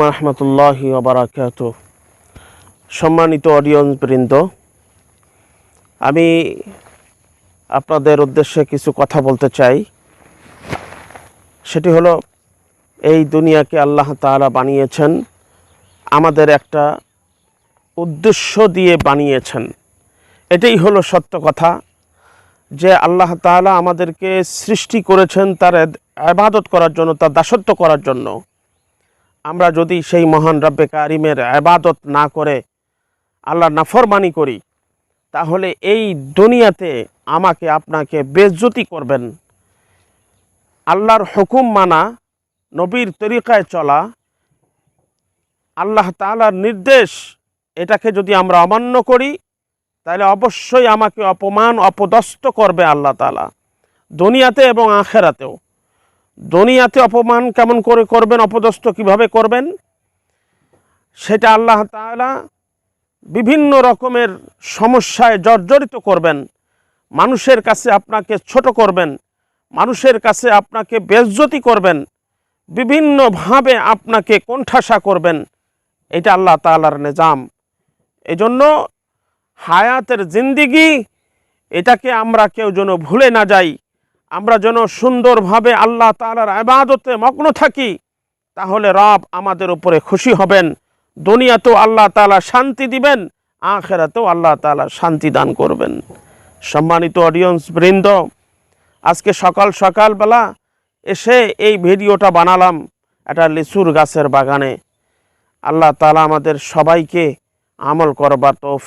রহমতুল্লাহ বারাকাত সম্মানিত অডিয়েন্স বৃন্দ আমি আপনাদের উদ্দেশ্যে কিছু কথা বলতে চাই। সেটি হলো, এই দুনিয়াকে আল্লাহ তাআলা বানিয়েছেন, আমাদের একটা উদ্দেশ্য দিয়ে বানিয়েছেন। এটাই হলো সত্য কথা, যে আল্লাহ তাআলা আমাদেরকে সৃষ্টি করেছেন তার আবাদত করার জন্য, তার দাসত্ব করার জন্য। আমরা যদি সেই মহান রব্বে কারিমের আবাদত না করে আল্লাহ নাফরমানি করি, তাহলে এই দুনিয়াতে আমাকে আপনাকে বেজ্জতি করবেন। আল্লাহর হুকুম মানা, নবীর তরিকায় চলা, আল্লাহ তাআলার নির্দেশ, এটাকে যদি আমরা অমান্য করি, তাহলে অবশ্যই আমাকে অপমান, অপদস্থ করবে আল্লাহ তাআলা। দুনিয়াতে এবং আখেরাতেও। দুনিয়াতে অপমান কেমন করে করবেন, অপদস্থ কীভাবে করবেন? সেটা আল্লাহ তাআলা বিভিন্ন রকমের সমস্যায় জর্জরিত করবেন। মানুষের কাছে আপনাকে ছোট করবেন, মানুষের কাছে আপনাকে বেজ্জতি করবেন, বিভিন্নভাবে আপনাকে কোণঠাসা করবেন। এটা আল্লাহ তাআলার নিজাম। এজন্য হায়াতের জিন্দিগি, এটাকে আমরা কেউ যেন ভুলে না যাই। আমরা যেন সুন্দরভাবে আল্লাহ তালার আবাদতে মগ্ন থাকি, তাহলে রব আমাদের উপরে খুশি হবেন, দুনিয়াতেও আল্লাহ তাআলা শান্তি দিবেন, আখেরাতেও আল্লাহ তাআলা শান্তি দান করবেন। সম্মানিত অডিয়েন্স বৃন্দ, আজকে সকাল সকালবেলা এসে এই ভিডিওটা বানালাম একটা লিচুর গাছের বাগানে। আল্লাহ তালা আমাদের সবাইকে আমল করবার তৌফিক